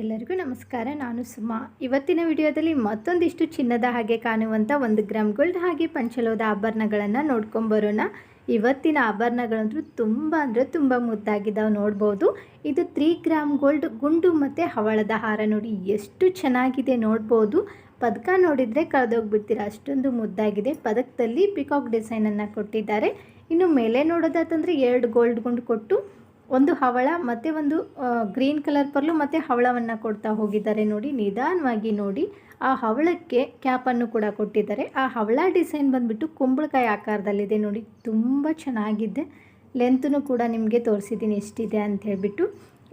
ಎಲ್ಲರಿಗೂ ನಮಸ್ಕಾರ. ನಾನು ಸುಮಾ. ಇವತ್ತಿನ ವಿಡಿಯೋದಲ್ಲಿ ಮತ್ತೊಂದಿಷ್ಟು ಚಿನ್ನದ ಹಾಗೆ ಕಾಣುವಂಥ ಒಂದು ಗ್ರಾಮ್ ಗೋಲ್ಡ್ ಹಾಗೆ ಪಂಚಲೋದ ಆಭರಣಗಳನ್ನು ನೋಡ್ಕೊಂಬರೋಣ ಇವತ್ತಿನ ಆಭರಣಗಳಂತೂ ತುಂಬ ಅಂದರೆ ತುಂಬ ಮುದ್ದಾಗಿದ್ದಾವೆ ನೋಡ್ಬೋದು. ಇದು ತ್ರೀ ಗ್ರಾಮ್ ಗೋಲ್ಡ್ ಗುಂಡು ಮತ್ತು ಹವಳದ ಹಾರ ನೋಡಿ ಎಷ್ಟು ಚೆನ್ನಾಗಿದೆ ನೋಡ್ಬೋದು. ಪದಕ ನೋಡಿದರೆ ಕಳೆದೋಗ್ಬಿಡ್ತೀರ. ಅಷ್ಟೊಂದು ಮುದ್ದಾಗಿದೆ. ಪದಕದಲ್ಲಿ ಪಿಕಾಕ್ ಡಿಸೈನನ್ನು ಕೊಟ್ಟಿದ್ದಾರೆ. ಇನ್ನು ಮೇಲೆ ನೋಡೋದಾತಂದರೆ ಎರಡು ಗೋಲ್ಡ್ ಗುಂಡು ಕೊಟ್ಟು ಒಂದು ಹವಳ, ಮತ್ತು ಒಂದು ಗ್ರೀನ್ ಕಲರ್ ಪರ್ಲು, ಮತ್ತು ಹವಳವನ್ನು ಕೊಡ್ತಾ ಹೋಗಿದ್ದಾರೆ ನೋಡಿ. ನಿಧಾನವಾಗಿ ನೋಡಿ. ಆ ಹವಳಕ್ಕೆ ಕ್ಯಾಪನ್ನು ಕೂಡ ಕೊಟ್ಟಿದ್ದಾರೆ. ಆ ಹವಳ ಡಿಸೈನ್ ಬಂದುಬಿಟ್ಟು ಕುಂಬಳಕಾಯಿ ಆಕಾರದಲ್ಲಿದೆ ನೋಡಿ. ತುಂಬ ಚೆನ್ನಾಗಿದೆ. ಲೆಂತೂ ಕೂಡ ನಿಮಗೆ ತೋರಿಸಿದ್ದೀನಿ ಎಷ್ಟಿದೆ ಅಂತ ಹೇಳ್ಬಿಟ್ಟು.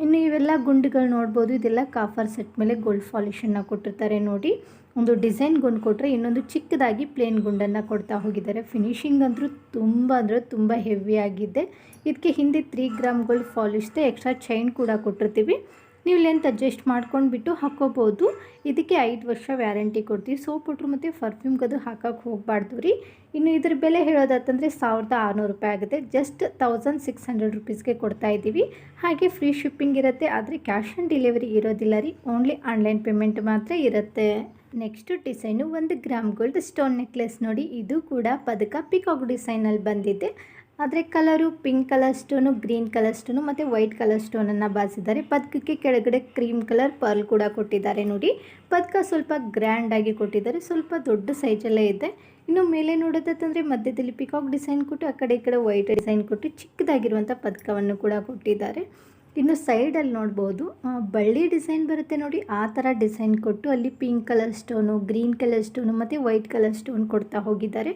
ಇನ್ನು ಇವೆಲ್ಲ ಗುಂಡುಗಳು ನೋಡ್ಬೋದು. ಇದೆಲ್ಲ ಕಾಫರ್ ಸೆಟ್ ಮೇಲೆ ಗೋಲ್ಡ್ ಫಾಲಿಷನ್ನು ಕೊಟ್ಟಿರ್ತಾರೆ ನೋಡಿ. ಒಂದು ಡಿಸೈನ್ ಗುಂಡು ಕೊಟ್ಟರೆ ಇನ್ನೊಂದು ಚಿಕ್ಕದಾಗಿ ಪ್ಲೇನ್ ಗುಂಡನ್ನು ಕೊಡ್ತಾ ಹೋಗಿದ್ದಾರೆ. ಫಿನಿಶಿಂಗ್ ಅಂದರೂ ತುಂಬ ಅಂದರೆ ತುಂಬ ಹೆವಿ ಆಗಿದೆ. ಇದಕ್ಕೆ ಹಿಂದೆ ತ್ರೀ ಗ್ರಾಮ್ ಗೋಲ್ಡ್ ಪಾಲಿಶ್ದೆ ಎಕ್ಸ್ಟ್ರಾ ಚೈನ್ ಕೂಡ ಕೊಟ್ಟಿರ್ತೀವಿ. ನೀವು ಲೆಂತ್ ಅಡ್ಜಸ್ಟ್ ಮಾಡ್ಕೊಂಡ್ಬಿಟ್ಟು ಹಾಕೋಬೋದು. ಇದಕ್ಕೆ ಐದು ವರ್ಷ ವ್ಯಾರಂಟಿ ಕೊಡ್ತೀವಿ. ಸೋಪ್ ಕೊಟ್ಟರು ಮತ್ತು ಪರ್ಫ್ಯೂಮ್ಗೆ ಅದು ಹಾಕೋಕ್ಕೆ ಹೋಗಬಾರ್ದು ರೀ. ಇನ್ನು ಇದ್ರ ಬೆಲೆ ಹೇಳೋದಾತಂದರೆ ಸಾವಿರದ ಆರುನೂರು ರೂಪಾಯಿ ಆಗುತ್ತೆ. ಜಸ್ಟ್ ತೌಸಂಡ್ ಸಿಕ್ಸ್ ಹಂಡ್ರೆಡ್ ರುಪೀಸ್ಗೆ ಕೊಡ್ತಾ ಇದ್ದೀವಿ. ಹಾಗೆ ಫ್ರೀ ಶಿಪ್ಪಿಂಗ್ ಇರುತ್ತೆ, ಆದರೆ ಕ್ಯಾಶ್ ಆನ್ ಡೆಲಿವರಿ ಇರೋದಿಲ್ಲ ರೀ. ಓನ್ಲಿ ಆನ್ಲೈನ್ ಪೇಮೆಂಟ್ ಮಾತ್ರ ಇರುತ್ತೆ. ನೆಕ್ಸ್ಟ್ ಡಿಸೈನು ಒಂದು ಗ್ರಾಮ್ ಗೋಲ್ಡ್ ಸ್ಟೋನ್ ನೆಕ್ಲೆಸ್ ನೋಡಿ. ಇದು ಕೂಡ ಪದಕ ಪಿಕಾಕ್ ಡಿಸೈನಲ್ಲಿ ಬಂದಿದೆ. ಆದರೆ colour pink colour stone green colour stone ಮತ್ತು ವೈಟ್ ಕಲರ್ ಸ್ಟೋನನ್ನು ಬಾರಿಸಿದ್ದಾರೆ. ಪದಕಕ್ಕೆ ಕೆಳಗಡೆ ಕ್ರೀಮ್ ಕಲರ್ ಪರ್ಲ್ ಕೂಡ ಕೊಟ್ಟಿದ್ದಾರೆ ನೋಡಿ. ಪದಕ ಸ್ವಲ್ಪ ಗ್ರ್ಯಾಂಡಾಗಿ ಕೊಟ್ಟಿದ್ದಾರೆ. ಸ್ವಲ್ಪ ದೊಡ್ಡ ಸೈಜಲ್ಲೇ ಇದೆ. ಇನ್ನು ಮೇಲೆ ನೋಡೋದಂದರೆ ಮಧ್ಯದಲ್ಲಿ ಪಿಕಾಕ್ ಡಿಸೈನ್ ಕೊಟ್ಟು, ಆ ಕಡೆ ಈ ಕಡೆ ವೈಟ್ ಡಿಸೈನ್ ಕೊಟ್ಟು ಚಿಕ್ಕದಾಗಿರುವಂಥ ಪದಕವನ್ನು ಕೂಡ ಕೊಟ್ಟಿದ್ದಾರೆ. ಇನ್ನು ಸೈಡಲ್ಲಿ ನೋಡ್ಬೋದು ಬಳ್ಳಿ ಡಿಸೈನ್ ಬರುತ್ತೆ ನೋಡಿ, ಆ ಥರ ಡಿಸೈನ್ ಕೊಟ್ಟು ಅಲ್ಲಿ pink colour stone green colour stone ಮತ್ತು ವೈಟ್ ಕಲರ್ ಸ್ಟೋನ್ ಕೊಡ್ತಾ ಹೋಗಿದ್ದಾರೆ.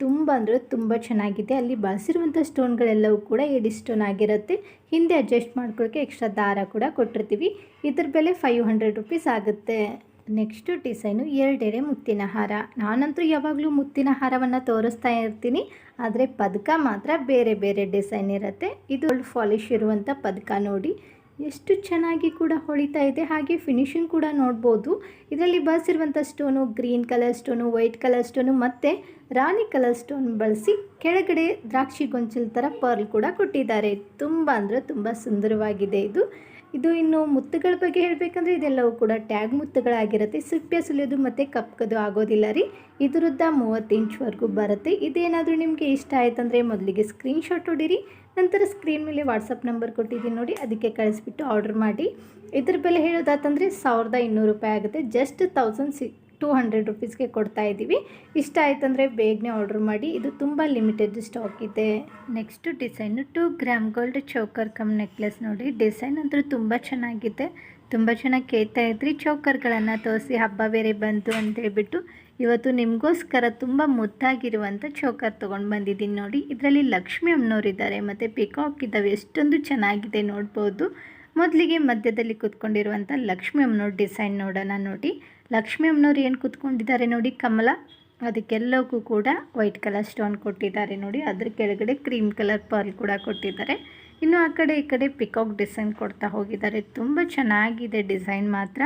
ತುಂಬ ಅಂದರೆ ತುಂಬ ಚೆನ್ನಾಗಿದೆ. ಅಲ್ಲಿ ಬಳಸಿರುವಂಥ ಸ್ಟೋನ್ಗಳೆಲ್ಲವೂ ಕೂಡ ಎಡಿ ಸ್ಟೋನ್ ಆಗಿರುತ್ತೆ. ಹಿಂದೆ ಅಡ್ಜಸ್ಟ್ ಮಾಡ್ಕೊಳ್ಳೋಕ್ಕೆ ಎಕ್ಸ್ಟ್ರಾ ದಾರ ಕೂಡ ಕೊಟ್ಟಿರ್ತೀವಿ. ಇದ್ರ ಬೆಲೆ ಫೈವ್ ಹಂಡ್ರೆಡ್ ರುಪೀಸ್ ಆಗುತ್ತೆ. ನೆಕ್ಸ್ಟು ಡಿಸೈನು ಎರಡೆರೆ ಮುತ್ತಿನ ಹಾರ. ನಾನಂತೂ ಯಾವಾಗಲೂ ಮುತ್ತಿನ ಹಾರವನ್ನು ತೋರಿಸ್ತಾ ಇರ್ತೀನಿ. ಆದರೆ ಪದಕ ಮಾತ್ರ ಬೇರೆ ಬೇರೆ ಡಿಸೈನ್ ಇರುತ್ತೆ. ಇದು ಒಳ್ಳೆ ಫಾಲಿಶ್ ಇರುವಂಥ ಪದಕ ನೋಡಿ. ಎಷ್ಟು ಚೆನ್ನಾಗಿ ಕೂಡ ಹೊಳಿತಾ ಇದೆ. ಹಾಗೆ ಫಿನಿಶಿಂಗ್ ಕೂಡ ನೋಡ್ಬೋದು. ಇದರಲ್ಲಿ ಬಳಸಿರುವಂಥ stone green colour stone white colour stone ಮತ್ತು ರಾಣಿ ಕಲರ್ ಸ್ಟೋನ್ ಬಳಸಿ ಕೆಳಗಡೆ ದ್ರಾಕ್ಷಿ ಗೊಂಚಲ್ ಥರ ಪರ್ಲ್ ಕೂಡ ಕೊಟ್ಟಿದ್ದಾರೆ. ತುಂಬ ಅಂದರೆ ತುಂಬ ಸುಂದರವಾಗಿದೆ ಇದು. ಇದು ಇನ್ನು ಮುತ್ತುಗಳ ಬಗ್ಗೆ ಹೇಳಬೇಕಂದ್ರೆ ಇದೆಲ್ಲವೂ ಕೂಡ ಟ್ಯಾಗ್ ಮುತ್ತುಗಳಾಗಿರುತ್ತೆ. ಸಿಪ್ಪೆ ಸುಲಿಯೋದು ಮತ್ತು ಕಪ್ಕೋದು ಆಗೋದಿಲ್ಲ ರೀ. ಇದರದ್ದ ಮೂವತ್ತು ಇಂಚ್ವರೆಗೂ ಬರುತ್ತೆ. ಇದೇನಾದರೂ ನಿಮಗೆ ಇಷ್ಟ ಆಯ್ತಂದರೆ ಮೊದಲಿಗೆ ಸ್ಕ್ರೀನ್ಶಾಟ್ ಹೊಡೀರಿ. ನಂತರ ಸ್ಕ್ರೀನ್ ಮೇಲೆ ವಾಟ್ಸಪ್ ನಂಬರ್ ಕೊಟ್ಟಿದ್ದೀನಿ ನೋಡಿ, ಅದಕ್ಕೆ ಕಳಿಸ್ಬಿಟ್ಟು ಆರ್ಡರ್ ಮಾಡಿ. ಇದ್ರ ಬೆಲೆ ಹೇಳೋದಾತಂದರೆ ಸಾವಿರದ ಇನ್ನೂರು ರೂಪಾಯಿ ಆಗುತ್ತೆ. ಜಸ್ಟ್ ತೌಸಂಡ್ ಸಿ ಟೂ ಹಂಡ್ರೆಡ್ ರುಪೀಸ್ಗೆ ಕೊಡ್ತಾ ಇದ್ದೀವಿ. ಇಷ್ಟ ಆಯ್ತಂದರೆ ಬೇಗನೆ ಆರ್ಡ್ರ್ ಮಾಡಿ. ಇದು ತುಂಬ ಲಿಮಿಟೆಡ್ ಸ್ಟಾಕ್ ಇದೆ. Next design two gram gold choker cum necklace ನೋಡಿ. ಡಿಸೈನ್ ಅಂತೂ ತುಂಬ ಚೆನ್ನಾಗಿದೆ. ತುಂಬ ಚೆನ್ನಾಗಿ ಕೇಳ್ತಾ ಇದ್ರಿ. ಚೌಕರ್ಗಳನ್ನು ತೋರಿಸಿ ಹಬ್ಬ ಬೇರೆ ಬಂತು ಅಂತ ಹೇಳ್ಬಿಟ್ಟು ಇವತ್ತು ನಿಮಗೋಸ್ಕರ ತುಂಬ ಮುದ್ದಾಗಿರುವಂಥ ಚೌಕರ್ ತೊಗೊಂಡು ಬಂದಿದ್ದೀನಿ ನೋಡಿ. ಇದರಲ್ಲಿ ಲಕ್ಷ್ಮಿ ಅಮ್ಮನವರಿದ್ದಾರೆ ಮತ್ತು ಪಿಕಾಕ್ ಇದ್ದಾವೆ. ಎಷ್ಟೊಂದು ಚೆನ್ನಾಗಿದೆ ನೋಡ್ಬೋದು. ಮೊದಲಿಗೆ ಮಧ್ಯದಲ್ಲಿ ಕೂತ್ಕೊಂಡಿರುವಂಥ ಲಕ್ಷ್ಮಿ ಅಮ್ಮನವ್ರ ಡಿಸೈನ್ ನೋಡೋಣ ನೋಡಿ. ಲಕ್ಷ್ಮಿ ಅಮ್ಮನವ್ರು ಏನು ಕೂತ್ಕೊಂಡಿದ್ದಾರೆ ನೋಡಿ, ಕಮಲ ಅದಕ್ಕೆಲ್ಲಕ್ಕೂ ಕೂಡ ವೈಟ್ ಕಲರ್ ಸ್ಟೋನ್ ಕೊಟ್ಟಿದ್ದಾರೆ ನೋಡಿ. ಅದ್ರ ಕೆಳಗಡೆ ಕ್ರೀಮ್ ಕಲರ್ ಪರ್ಲ್ ಕೂಡ ಕೊಟ್ಟಿದ್ದಾರೆ. ಇನ್ನು ಆ ಕಡೆ ಈ ಕಡೆ ಪಿಕಾಕ್ ಡಿಸೈನ್ ಕೊಡ್ತಾ ಹೋಗಿದ್ದಾರೆ. ತುಂಬ ಚೆನ್ನಾಗಿದೆ ಡಿಸೈನ್ ಮಾತ್ರ.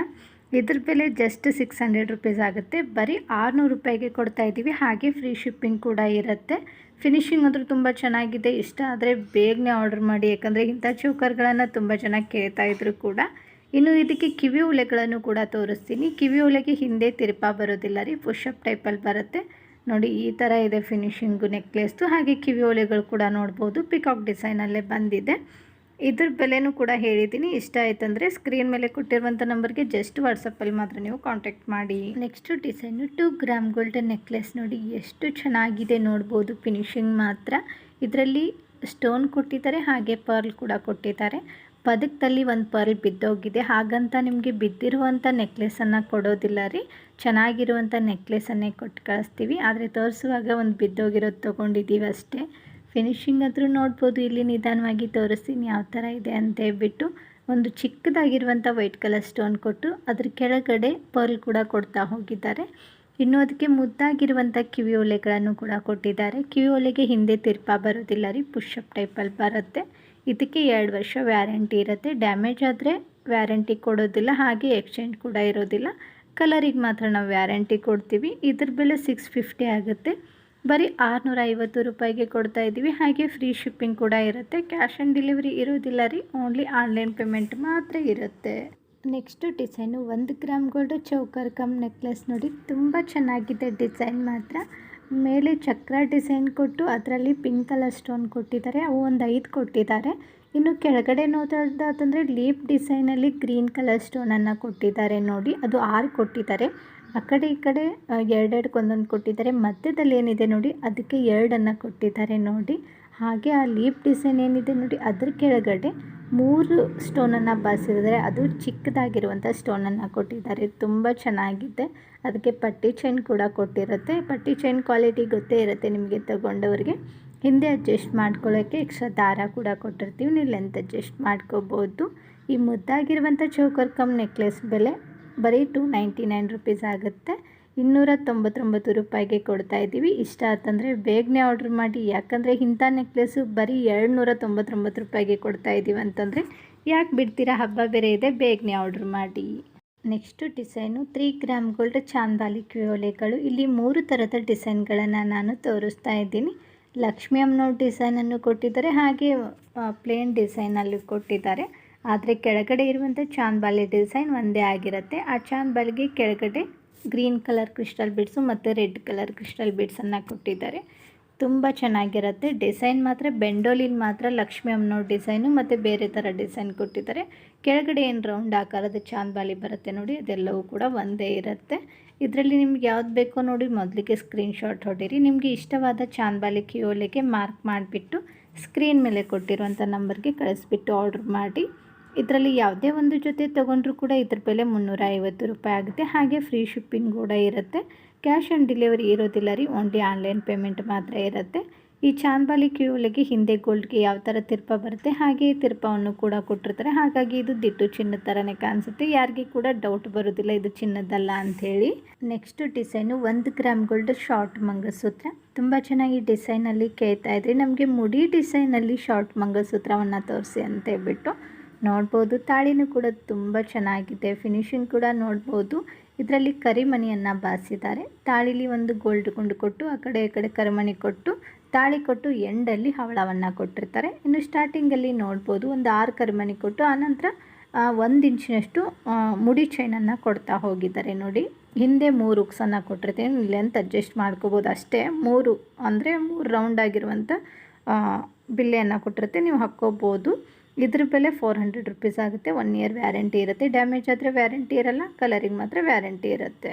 ಇದ್ರ ಬೆಲೆ ಜಸ್ಟ್ ಸಿಕ್ಸ್ ಹಂಡ್ರೆಡ್ ರುಪೀಸ್ ಆಗುತ್ತೆ. ಬರೀ ಆರುನೂರು ರೂಪಾಯಿಗೆ ಕೊಡ್ತಾ ಇದ್ದೀವಿ. ಹಾಗೆ ಫ್ರೀ ಶಿಪ್ಪಿಂಗ್ ಕೂಡ ಇರುತ್ತೆ. ಫಿನಿಶಿಂಗ್ ಅಂದರೂ ತುಂಬ ಚೆನ್ನಾಗಿದೆ. ಇಷ್ಟ ಆದರೆ ಬೇಗನೆ ಆರ್ಡರ್ ಮಾಡಿ. ಯಾಕಂದರೆ ಇಂಥ ಚೌಕರ್ಗಳನ್ನು ತುಂಬ ಜನ ಕೇಳ್ತಾ ಇದ್ರು ಕೂಡ. ಇನ್ನು ಇದಕ್ಕೆ ಕಿವಿ ಉಲೆಗಳನ್ನು ಕೂಡ ತೋರಿಸ್ತೀನಿ. ಕಿವಿ ಉಲೆಗೆ ಹಿಂದೆ ತಿರುಪ ಬರೋದಿಲ್ಲ ರೀ ಪುಷಪ್ ಟೈಪಲ್ಲಿ ಬರುತ್ತೆ. ನೋಡಿ, ಈ ಥರ ಇದೆ ಫಿನಿಶಿಂಗು ನೆಕ್ಲೆಸ್ದು ಹಾಗೆ ಕಿವಿ ಒಲೆಗಳು ಕೂಡ ನೋಡ್ಬೋದು. ಪಿಕಾಕ್ ಡಿಸೈನಲ್ಲೇ ಬಂದಿದೆ. ಇದ್ರ ಬೆಲೆನೂ ಕೂಡ ಹೇಳಿದ್ದೀನಿ. ಇಷ್ಟ ಆಯ್ತಂದರೆ ಸ್ಕ್ರೀನ್ ಮೇಲೆ ಕೊಟ್ಟಿರುವಂಥ ನಂಬರ್ಗೆ ಜಸ್ಟ್ ವಾಟ್ಸಪ್ಪಲ್ಲಿ ಮಾತ್ರ ನೀವು ಕಾಂಟ್ಯಾಕ್ಟ್ ಮಾಡಿ. Next design two gram golden necklace ನೋಡಿ, ಎಷ್ಟು ಚೆನ್ನಾಗಿದೆ ನೋಡ್ಬೋದು ಫಿನಿಶಿಂಗ್ ಮಾತ್ರ. ಇದರಲ್ಲಿ ಸ್ಟೋನ್ ಕೊಟ್ಟಿದ್ದಾರೆ, ಹಾಗೆ ಪರ್ಲ್ ಕೂಡ ಕೊಟ್ಟಿದ್ದಾರೆ. ಪದಕದಲ್ಲಿ ಒಂದು ಪರ್ಲ್ ಬಿದ್ದೋಗಿದೆ. ಹಾಗಂತ ನಿಮಗೆ ಬಿದ್ದಿರುವಂಥ ನೆಕ್ಲೆಸನ್ನು ಕೊಡೋದಿಲ್ಲ ರೀ. ಚೆನ್ನಾಗಿರುವಂಥ ನೆಕ್ಲೆಸನ್ನೇ ಕೊಟ್ಟು ಕಳಿಸ್ತೀವಿ. ಆದರೆ ತೋರಿಸುವಾಗ ಒಂದು ಬಿದ್ದೋಗಿರೋದು ತೊಗೊಂಡಿದ್ದೀವಿ ಅಷ್ಟೇ. ಫಿನಿಶಿಂಗ್ ಆದರೂ ನೋಡ್ಬೋದು. ಇಲ್ಲಿ ನಿಧಾನವಾಗಿ ತೋರಿಸ್ತೀನಿ ಯಾವ ಥರ ಇದೆ ಅಂತ ಹೇಳ್ಬಿಟ್ಟು ಒಂದು ಚಿಕ್ಕದಾಗಿರುವಂಥ ವೈಟ್ ಕಲರ್ ಸ್ಟೋನ್ ಕೊಟ್ಟು ಅದ್ರ ಕೆಳಗಡೆ ಪರ್ಲ್ ಕೂಡ ಕೊಡ್ತಾ ಹೋಗಿದ್ದಾರೆ. ಇನ್ನು ಅದಕ್ಕೆ ಮುದ್ದಾಗಿರುವಂಥ ಕಿವಿ ಒಲೆಗಳನ್ನು ಕೂಡ ಕೊಟ್ಟಿದ್ದಾರೆ. ಕಿವಿ ಒಲೆಗೆ ಹಿಂದೆ ತಿರ್ಪಾ ಬರೋದಿಲ್ಲ ರೀ. ಪುಷಪ್ ಟೈಪಲ್ಲಿ ಬರುತ್ತೆ. ಇದಕ್ಕೆ ಎರಡು ವರ್ಷ ವ್ಯಾರಂಟಿ ಇರುತ್ತೆ. ಡ್ಯಾಮೇಜ್ ಆದರೆ ವ್ಯಾರಂಟಿ ಕೊಡೋದಿಲ್ಲ, ಹಾಗೆ ಎಕ್ಸ್ಚೇಂಜ್ ಕೂಡ ಇರೋದಿಲ್ಲ. ಕಲರಿಗೆ ಮಾತ್ರ ನಾವು ವ್ಯಾರಂಟಿ ಕೊಡ್ತೀವಿ. ಇದ್ರ ಬೆಲೆ ಸಿಕ್ಸ್ ಫಿಫ್ಟಿ ಆಗುತ್ತೆ. ಬರೀ ಆರುನೂರ ಐವತ್ತು ರೂಪಾಯಿಗೆ ಕೊಡ್ತಾ ಇದ್ದೀವಿ. ಹಾಗೆ ಫ್ರೀ ಶಿಪ್ಪಿಂಗ್ ಕೂಡ ಇರುತ್ತೆ. ಕ್ಯಾಶ್ ಆನ್ ಡೆಲಿವರಿ ಇರೋದಿಲ್ಲ ರೀ. ಓನ್ಲಿ ಆನ್ಲೈನ್ ಪೇಮೆಂಟ್ ಮಾತ್ರ ಇರುತ್ತೆ. ನೆಕ್ಸ್ಟು ಡಿಸೈನು ಒಂದು gram gold choker cum necklace ನೋಡಿ. ತುಂಬ ಚೆನ್ನಾಗಿದೆ ಡಿಸೈನ್ ಮಾತ್ರ. ಮೇಲೆ ಚಕ್ರ ಡಿಸೈನ್ ಕೊಟ್ಟು ಅದರಲ್ಲಿ ಪಿಂಕ್ ಕಲರ್ ಸ್ಟೋನ್ ಕೊಟ್ಟಿದ್ದಾರೆ. ಅವು ಒಂದು ಐದು ಕೊಟ್ಟಿದ್ದಾರೆ. ಇನ್ನು ಕೆಳಗಡೆ ನೋಡೋದಾದಂದರೆ ಲೀಪ್ ಡಿಸೈನಲ್ಲಿ ಗ್ರೀನ್ ಕಲರ್ ಸ್ಟೋನನ್ನು ಕೊಟ್ಟಿದ್ದಾರೆ ನೋಡಿ. ಅದು ಆರು ಕೊಟ್ಟಿದ್ದಾರೆ. ಆ ಕಡೆ ಈ ಕಡೆ ಎರಡೆರಡು ಒಂದೊಂದು ಕೊಟ್ಟಿದ್ದಾರೆ. ಮಧ್ಯದಲ್ಲಿ ಏನಿದೆ ನೋಡಿ, ಅದಕ್ಕೆ ಎರಡನ್ನು ಕೊಟ್ಟಿದ್ದಾರೆ ನೋಡಿ. ಹಾಗೆ ಆ ಲೀಪ್ ಡಿಸೈನ್ ಏನಿದೆ ನೋಡಿ, ಅದ್ರ ಕೆಳಗಡೆ ಮೂರು ಸ್ಟೋನನ್ನು ಬಾಸಿದ್ದಾರೆ ಅದು ಚಿಕ್ಕದಾಗಿರುವಂಥ ಸ್ಟೋನನ್ನು ಕೊಟ್ಟಿದ್ದಾರೆ. ತುಂಬ ಚೆನ್ನಾಗಿದೆ. ಅದಕ್ಕೆ ಪಟ್ಟಿ ಚೈನ್ ಕೂಡ ಕೊಟ್ಟಿರುತ್ತೆ. ಪಟ್ಟಿ ಚೈನ್ ಕ್ವಾಲಿಟಿ ಗೊತ್ತೇ ಇರುತ್ತೆ ನಿಮಗೆ ತಗೊಂಡವ್ರಿಗೆ. ಹಿಂದೆ ಅಡ್ಜಸ್ಟ್ ಮಾಡ್ಕೊಳ್ಳೋಕ್ಕೆ ಎಕ್ಸ್ಟ್ರಾ ದಾರ ಕೂಡ ಕೊಟ್ಟಿರ್ತೀವಿ. ನೀವು ಲೆಂತ್ ಅಡ್ಜಸ್ಟ್ ಮಾಡ್ಕೋಬೋದು. ಈ ಮುದ್ದಾಗಿರುವಂಥ ಚೌಕರ್ ಕಮ್ ನೆಕ್ಲೆಸ್ ಬೆಲೆ ಬರೀ ಟು ನೈಂಟಿ ನೈನ್ ರುಪೀಸ್ ಆಗುತ್ತೆ. ಇನ್ನೂರ ತೊಂಬತ್ತೊಂಬತ್ತು ರೂಪಾಯಿಗೆ ಕೊಡ್ತಾ ಇದ್ದೀವಿ. ಇಷ್ಟ ಆತಂದರೆ ಬೇಗನೆ ಆರ್ಡ್ರ್ ಮಾಡಿ. ಯಾಕಂದರೆ ಇಂಥ ನೆಕ್ಲೆಸ್ಸು ಬರೀ ಎರಡು ತೊಂಬತ್ತೊಂಬತ್ತು ರೂಪಾಯಿಗೆ ಕೊಡ್ತಾ ಇದ್ದೀವಿ ಅಂತಂದರೆ ಯಾಕೆ ಬಿಡ್ತೀರಾ? ಹಬ್ಬ ಬೇರೆ ಇದೆ, ಬೇಗನೆ ಆರ್ಡ್ರ್ ಮಾಡಿ. Next design. Three gram gold ಚಾಂದಾಲಿ ಕ್ಯೂಲೆಗಳು ಇಲ್ಲಿ ಮೂರು ಥರದ ಡಿಸೈನ್ಗಳನ್ನು ನಾನು ತೋರಿಸ್ತಾ ಇದ್ದೀನಿ. ಲಕ್ಷ್ಮಿ ಅಮ್ಮನವ್ರ ಡಿಸೈನನ್ನು ಕೊಟ್ಟಿದ್ದಾರೆ, ಹಾಗೆ ಪ್ಲೇನ್ ಡಿಸೈನಲ್ಲಿ ಕೊಟ್ಟಿದ್ದಾರೆ. ಆದರೆ ಕೆಳಗಡೆ ಇರುವಂಥ ಚಾಂದ್ಬಾಲಿ ಡಿಸೈನ್ ಒಂದೇ ಆಗಿರುತ್ತೆ. ಆ ಚಾಂದ್ಬಾಲಿಗೆ ಕೆಳಗಡೆ ಗ್ರೀನ್ ಕಲರ್ ಕ್ರಿಸ್ಟಲ್ ಬಿಡ್ಸು ಮತ್ತು ರೆಡ್ ಕಲರ್ ಕ್ರಿಸ್ಟಲ್ ಬಿಡ್ಸನ್ನು ಕೊಟ್ಟಿದ್ದಾರೆ. ತುಂಬ ಚೆನ್ನಾಗಿರುತ್ತೆ. ಡಿಸೈನ್ ಮಾತ್ರ, ಬೆಂಡೋಲಿನ ಮಾತ್ರ ಲಕ್ಷ್ಮಿ ಅಮ್ಮನವ್ರ ಡಿಸೈನು ಮತ್ತು ಬೇರೆ ಥರ ಡಿಸೈನ್ ಕೊಟ್ಟಿದ್ದಾರೆ. ಕೆಳಗಡೆ ಏನು ರೌಂಡ್ ಆಕಾರದ ಚಾಂದ್ಬಾಲಿ ಬರುತ್ತೆ ನೋಡಿ, ಅದೆಲ್ಲವೂ ಕೂಡ ಒಂದೇ ಇರುತ್ತೆ. ಇದರಲ್ಲಿ ನಿಮ್ಗೆ ಯಾವ್ದು ಬೇಕೋ ನೋಡಿ ಮೊದಲಿಗೆ ಸ್ಕ್ರೀನ್ಶಾಟ್ ಹೊಡೀರಿ. ನಿಮಗೆ ಇಷ್ಟವಾದ ಚಾಂದ್ಬಾಲಿ ಕಿಯೋಲೆಗೆ ಮಾರ್ಕ್ ಮಾಡಿಬಿಟ್ಟು ಸ್ಕ್ರೀನ್ ಮೇಲೆ ಕೊಟ್ಟಿರುವಂಥ ನಂಬರ್ಗೆ ಕಳಿಸ್ಬಿಟ್ಟು ಆರ್ಡ್ರ್ ಮಾಡಿ. ಇದರಲ್ಲಿ ಯಾವುದೇ ಒಂದು ಜೊತೆ ತೊಗೊಂಡ್ರೂ ಕೂಡ ಇದ್ರ ಬೆಲೆ ಮುನ್ನೂರ ಐವತ್ತು ರೂಪಾಯಿ ಆಗುತ್ತೆ. ಹಾಗೆ ಫ್ರೀ ಶಿಪ್ಪಿಂಗ್ ಕೂಡ ಇರುತ್ತೆ. ಕ್ಯಾಶ್ ಆನ್ ಡೆಲಿವರಿ ಇರೋದಿಲ್ಲ ರೀ, ಓನ್ಲಿ ಆನ್ಲೈನ್ ಪೇಮೆಂಟ್ ಮಾತ್ರ ಇರುತ್ತೆ. ಈ ಚಾಂದ್ಬಾಲಿ ಕ್ಯೂಲಿಗೆ ಹಿಂದೆ ಗೋಲ್ಡ್ಗೆ ಯಾವ ಥರ ತಿರ್ಪ ಬರುತ್ತೆ, ಹಾಗೆ ತಿರ್ಪವನ್ನು ಕೂಡ ಕೊಟ್ಟಿರ್ತಾರೆ. ಹಾಗಾಗಿ ಇದು ದಿಟ್ಟು ಚಿನ್ನದ ಥರನೇ ಕಾಣಿಸುತ್ತೆ. ಯಾರಿಗೆ ಕೂಡ ಡೌಟ್ ಬರೋದಿಲ್ಲ ಇದು ಚಿನ್ನದಲ್ಲ ಅಂಥೇಳಿ. ನೆಕ್ಸ್ಟ್ ಡಿಸೈನು ಒಂದು ಗ್ರಾಮ್ ಗೋಲ್ಡ್ ಶಾರ್ಟ್ ಮಂಗಸೂತ್ರ. ತುಂಬ ಚೆನ್ನಾಗಿ ಡಿಸೈನಲ್ಲಿ ಕೇಳ್ತಾ ಇದ್ರಿ. ನಮಗೆ ಮುಡಿ ಡಿಸೈನಲ್ಲಿ ಶಾರ್ಟ್ ಮಂಗಸೂತ್ರವನ್ನು ತೋರಿಸಿ ಅಂತ ಹೇಳ್ಬಿಟ್ಟು. ನೋಡ್ಬೋದು. ತಾಳಿನೂ ಕೂಡ ತುಂಬ ಚೆನ್ನಾಗಿದೆ. ಫಿನಿಶಿಂಗ್ ಕೂಡ ನೋಡ್ಬೋದು. ಇದರಲ್ಲಿ ಕರಿಮಣಿಯನ್ನು ಬಾಸಿದ್ದಾರೆ ತಾಳಿಲಿ ಒಂದು ಗೋಲ್ಡ್ ಗುಂಡು ಕೊಟ್ಟು, ಆ ಕಡೆ ಈ ಕಡೆ ಕರಿಮಣಿ ಕೊಟ್ಟು, ತಾಳಿ ಕೊಟ್ಟು ಎಂಡಲ್ಲಿ ಹವಳವನ್ನು ಕೊಟ್ಟಿರ್ತಾರೆ. ಇನ್ನು ಸ್ಟಾರ್ಟಿಂಗಲ್ಲಿ ನೋಡ್ಬೋದು. ಒಂದು ಆರು ಕರಿಮಣಿ ಕೊಟ್ಟು ಆನಂತರ ಒಂದು ಇಂಚಿನಷ್ಟು ಮುಡಿ ಚೈನನ್ನು ಕೊಡ್ತಾ ಹೋಗಿದ್ದಾರೆ ನೋಡಿ. ಹಿಂದೆ ಮೂರು ಉಕ್ಸನ್ನು ಕೊಟ್ಟಿರ್ತೀನಿ. ಲೆಂತ್ ಅಡ್ಜಸ್ಟ್ ಮಾಡ್ಕೋಬೋದು ಅಷ್ಟೇ. ಮೂರು ಅಂದರೆ ಮೂರು ರೌಂಡ್ ಆಗಿರುವಂಥ ಬಿಲ್ಲೆಯನ್ನು ಕೊಟ್ಟಿರುತ್ತೆ. ನೀವು ಹಾಕ್ಕೋಬೋದು. ಇದ್ರ ಬೆಲೆ ಫೋರ್ ಹಂಡ್ರೆಡ್ ರುಪೀಸ್ ಆಗುತ್ತೆ. ಒನ್ ಇಯರ್ ವ್ಯಾರಂಟಿ ಇರುತ್ತೆ. ಡ್ಯಾಮೇಜ್ ಆದರೆ ವ್ಯಾರಂಟಿ ಇರಲ್ಲ ಕಲರಿಗೆ ಮಾತ್ರ ವ್ಯಾರಂಟಿ ಇರುತ್ತೆ.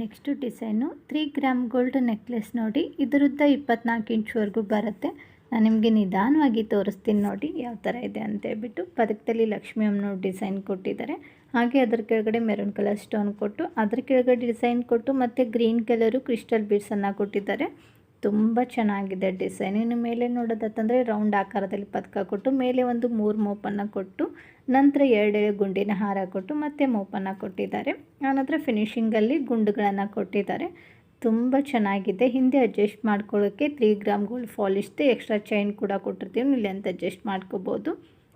Next design three gram gold necklace ನೋಡಿ. ಇದರದ್ದ ಇಪ್ಪತ್ನಾಲ್ಕು ಇಂಚ್ವರೆಗೂ ಬರುತ್ತೆ. ನಾನು ನಿಮಗೆ ನಿಧಾನವಾಗಿ ತೋರಿಸ್ತೀನಿ ನೋಡಿ ಯಾವ ಥರ ಇದೆ ಅಂತ ಹೇಳ್ಬಿಟ್ಟು ಪದಕದಲ್ಲಿ ಲಕ್ಷ್ಮಿ ಅಮ್ಮನ ಡಿಸೈನ್ ಕೊಟ್ಟಿದ್ದಾರೆ. ಹಾಗೆ ಅದ್ರ ಕೆಳಗಡೆ ಮೆರೂನ್ ಕಲರ್ ಸ್ಟೋನ್ ಕೊಟ್ಟು, ಅದ್ರ ಕೆಳಗಡೆ ಡಿಸೈನ್ ಕೊಟ್ಟು ಮತ್ತು ಗ್ರೀನ್ ಕಲರು ಕ್ರಿಸ್ಟಲ್ ಬೀಡ್ಸನ್ನು ಕೊಟ್ಟಿದ್ದಾರೆ. ತುಂಬ ಚೆನ್ನಾಗಿದೆ ಡಿಸೈನ್. ಇನ್ನು ಮೇಲೆ ನೋಡೋದಂತಂದರೆ ರೌಂಡ್ ಆಕಾರದಲ್ಲಿ ಪದಕ ಕೊಟ್ಟು, ಮೇಲೆ ಒಂದು ಮೂರು ಮೋಪನ್ನು ಕೊಟ್ಟು, ನಂತರ ಎರಡೆರಡು ಗುಂಡಿನ ಹಾರ ಕೊಟ್ಟು ಮತ್ತೆ ಮೋಪನ್ನು ಕೊಟ್ಟಿದ್ದಾರೆ. ಆನಂತರ ಫಿನಿಶಿಂಗಲ್ಲಿ ಗುಂಡುಗಳನ್ನು ಕೊಟ್ಟಿದ್ದಾರೆ. ತುಂಬ ಚೆನ್ನಾಗಿದೆ. ಹಿಂದೆ ಅಡ್ಜಸ್ಟ್ ಮಾಡ್ಕೊಳ್ಳೋಕ್ಕೆ ತ್ರೀ ಗ್ರಾಮ್ ಗೋಲ್ಡ್ ಫಾಲಿಶ್ದು ಎಕ್ಸ್ಟ್ರಾ ಚೈನ್ ಕೂಡ ಕೊಟ್ಟಿರ್ತೀವಿ. ಇಲ್ಲಿ ಅಂತ ಅಡ್ಜಸ್ಟ್ ಮಾಡ್ಕೋಬೋದು.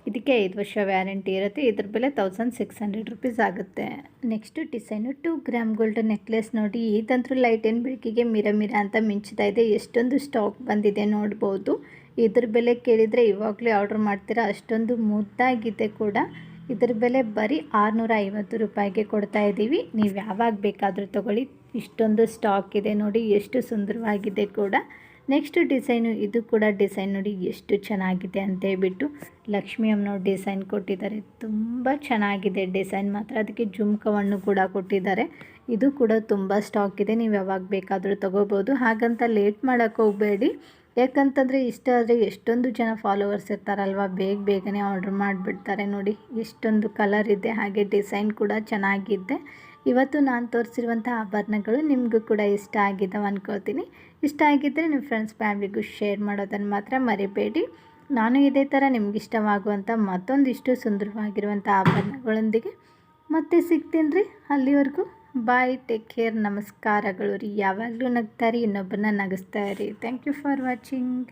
ಇದಕ್ಕೆ ಐದು ವರ್ಷ ವ್ಯಾರಂಟಿ ಇರುತ್ತೆ. ಇದ್ರ ಬೆಲೆ ತೌಸಂಡ್ ಸಿಕ್ಸ್ ಹಂಡ್ರೆಡ್ ರುಪೀಸ್ ಆಗುತ್ತೆ. Next design two gram gold necklace ನೋಡಿ. ಇದಂತೂ ಲೈಟ್ ಏನು ಬೆಳಕಿಗೆ ಮಿರ ಮಿರ ಅಂತ ಮಿಂಚ್ತಾ ಇದೆ. ಎಷ್ಟೊಂದು ಸ್ಟಾಕ್ ಬಂದಿದೆ ನೋಡ್ಬೋದು. ಇದ್ರ ಬೆಲೆ ಕೇಳಿದರೆ ಇವಾಗಲೇ ಆರ್ಡ್ರ್ ಮಾಡ್ತೀರಾ? ಅಷ್ಟೊಂದು ಮುದ್ದಾಗಿದೆ ಕೂಡ. ಇದ್ರ ಬೆಲೆ ಬರೀ ಆರುನೂರ ಐವತ್ತು ರೂಪಾಯಿಗೆ ಕೊಡ್ತಾ ಇದ್ದೀವಿ ನೀವು ಯಾವಾಗ ಬೇಕಾದರೂ ತೊಗೊಳ್ಳಿ. ಇಷ್ಟೊಂದು ಸ್ಟಾಕ್ ಇದೆ ನೋಡಿ. ಎಷ್ಟು ಸುಂದರವಾಗಿದೆ ಕೂಡ. ನೆಕ್ಸ್ಟ್ ಡಿಸೈನು, ಇದು ಕೂಡ ಡಿಸೈನ್ ನೋಡಿ ಎಷ್ಟು ಚೆನ್ನಾಗಿದೆ ಅಂತ ಹೇಳ್ಬಿಟ್ಟು ಲಕ್ಷ್ಮಿ ಡಿಸೈನ್ ಕೊಟ್ಟಿದ್ದಾರೆ. ತುಂಬ ಚೆನ್ನಾಗಿದೆ ಡಿಸೈನ್ ಮಾತ್ರ. ಅದಕ್ಕೆ ಜುಮ್ಕವನ್ನು ಕೂಡ ಕೊಟ್ಟಿದ್ದಾರೆ. ಇದು ಕೂಡ ತುಂಬ ಸ್ಟಾಕ್ ಇದೆ. ನೀವು ಯಾವಾಗ ಬೇಕಾದರೂ ತೊಗೋಬೋದು. ಹಾಗಂತ ಲೇಟ್ ಮಾಡೋಕ್ಕೆ ಹೋಗಬೇಡಿ. ಯಾಕಂತಂದರೆ ಇಷ್ಟ ಆದರೆ ಎಷ್ಟೊಂದು ಜನ ಫಾಲೋವರ್ಸ್ ಇರ್ತಾರಲ್ವ? ಬೇಗ ಬೇಗನೆ ಆರ್ಡ್ರ್ ಮಾಡಿಬಿಡ್ತಾರೆ ನೋಡಿ. ಎಷ್ಟೊಂದು ಕಲರ್ ಇದೆ. ಹಾಗೆ ಡಿಸೈನ್ ಕೂಡ ಚೆನ್ನಾಗಿದೆ. ಇವತ್ತು ನಾನು ತೋರಿಸಿರುವಂಥ ಆಭರಣಗಳು ನಿಮಗೂ ಕೂಡ ಇಷ್ಟ ಆಗಿದ್ದಾವೆ ಅಂದ್ಕೊಳ್ತೀನಿ ಇಷ್ಟ ಆಗಿದ್ದರೆ ನಿಮ್ಮ ಫ್ರೆಂಡ್ಸ್ ಫ್ಯಾಮ್ಲಿಗೂ ಶೇರ್ ಮಾಡೋದನ್ನು ಮಾತ್ರ ಮರಿಬೇಡಿ. ನಾನು ಇದೇ ಥರ ನಿಮ್ಗೆ ಇಷ್ಟವಾಗುವಂಥ ಮತ್ತೊಂದಿಷ್ಟು ಸುಂದರವಾಗಿರುವಂಥ ಆಭರಣಗಳೊಂದಿಗೆ ಮತ್ತೆ ಸಿಗ್ತೀನಿ ರೀ. ಅಲ್ಲಿವರೆಗೂ ಬಾಯ್ ಟೇಕ್ ಕೇರ್ ನಮಸ್ಕಾರಗಳು ರೀ. ಯಾವಾಗಲೂ ನಗ್ತಾರೆ ಇನ್ನೊಬ್ಬರನ್ನ ನಗಿಸ್ತಾ ಇರಿ ಥ್ಯಾಂಕ್ ಯು ಫಾರ್ ವಾಚಿಂಗ್